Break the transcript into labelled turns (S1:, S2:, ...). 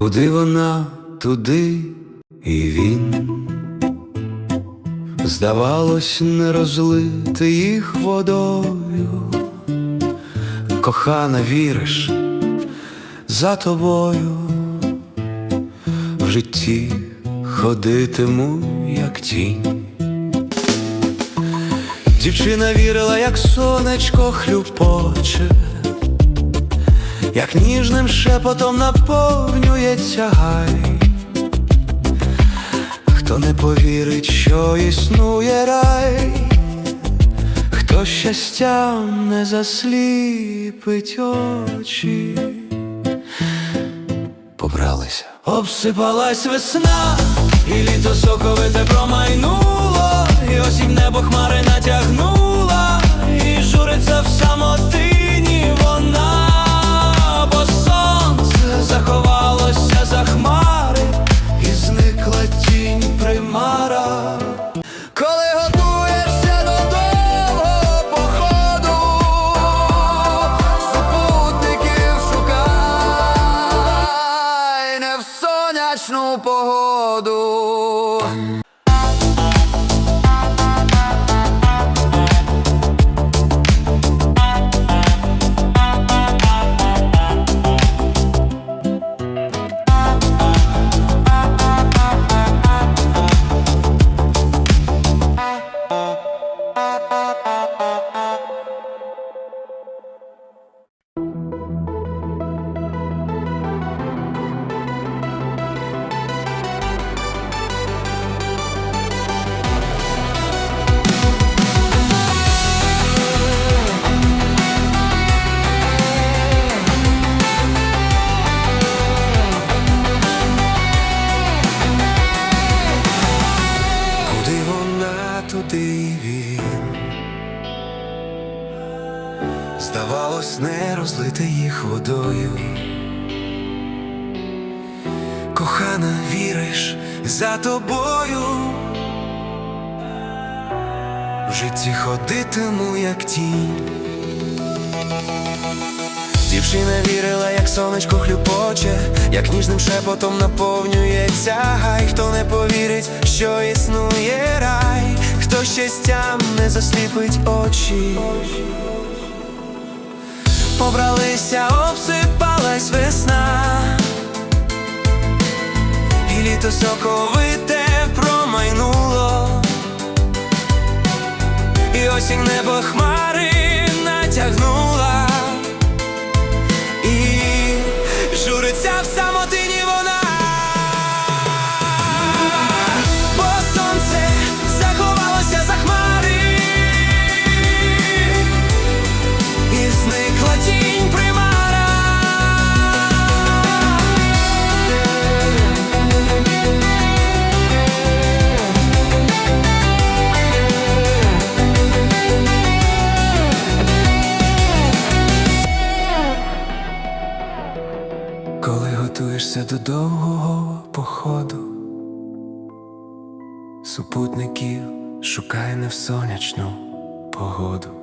S1: Куди вона, туди і він. Здавалось, не розлити їх водою. Кохана, віриш за тобою в житті ходитиму, як тінь. Дівчина вірила, як сонечко хлюпоче, як ніжним шепотом наповнюється гай. Хто не повірить, що існує рай, хто щастям не засліпить очі, побралися. Обсипалась весна, і літо соковите промайнуло, сонячну погоду. Не розлити їх водою. Кохана, віриш за тобою. В житті ходитиму, як тінь. Дівчина вірила, як сонечко хлюпоче, як ніжним шепотом наповнюється гай, хто не повірить, що існує рай, хто щастям не засліпить очі. Побралися, обсипалась весна, і літо соковите промайнуло, і осінь небо хмари готуєшся до довгого походу, супутників шукай не в сонячну погоду.